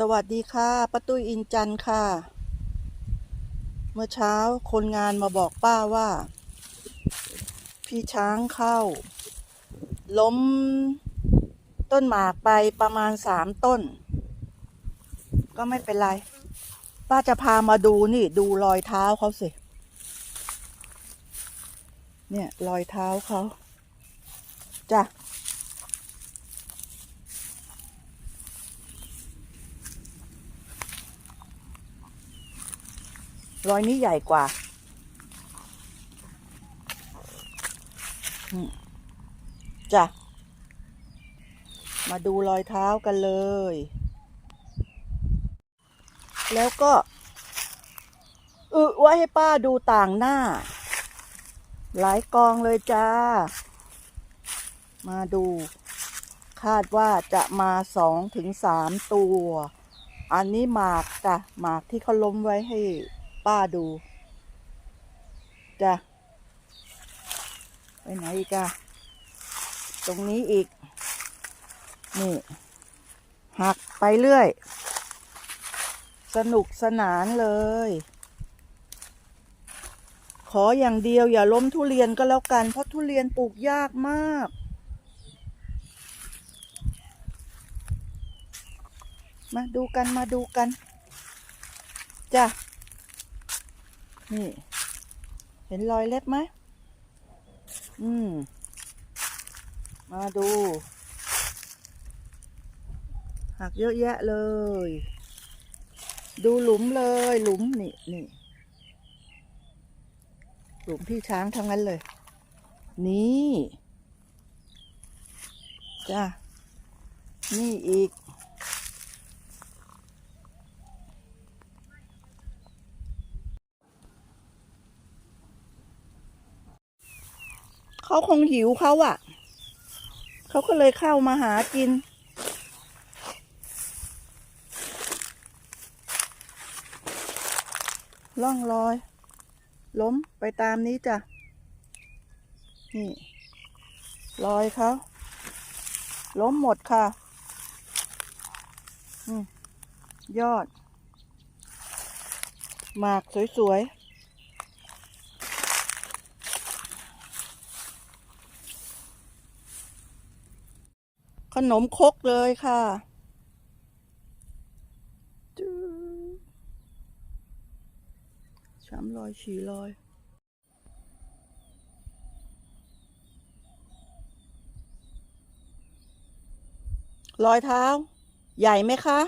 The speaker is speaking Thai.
สวัสดีค่ะป้าตุ้ยอินจันค่ะ เมื่อเช้าคนงานมาบอกป้าว่า พี่ช้างเข้า ล้มต้นหมากไปประมาณสามต้น ก็ไม่เป็นไร ป้าจะพามาดูนี่ดูรอยเท้าเขาสิ เนี่ยรอยเท้าเขาจ้ะ รอยนี้ใหญ่กว่า จ้ะ มาดูรอยเท้ากันเลย แล้วก็อึไว้ให้ป้าดูต่างหน้า หลายกองเลยจ้า มาดู คาดว่าจะมาสองถึงสามตัว อันนี้หมากจ้ะหมากที่เขาล้มไว้ให้ ป้าดูจ้ะไปไหนอีกอะตรงนี้อีก นี่หักไปเรื่อย สนุกสนานเลย ขออย่างเดียวอย่าล้มทุเรียนก็แล้วกัน เพราะทุเรียนปลูกยากมาก มาดูกันมาดูกัน จ้ะ นี่ เห็นรอยเล็บไหมอืม มาดู หักเยอะแยะเลย ดูหลุมเลย หลุมนี่นี่หลุมพี่ช้างทั้งนั้นเลย นี่ จ้ะ นี่อีก เขาคงหิวเขาอะเขาก็เลยเข้ามาหากิน ล่องรอย ล้มไปตามนี้จ้ะ นี่รอยเขาล้มหมดค่ะอยอด หมากสวย ๆ ขนมคกเลยค่ะช้ำรอยฉี่รอยรอยเท้า ใหญ่ไหมคะ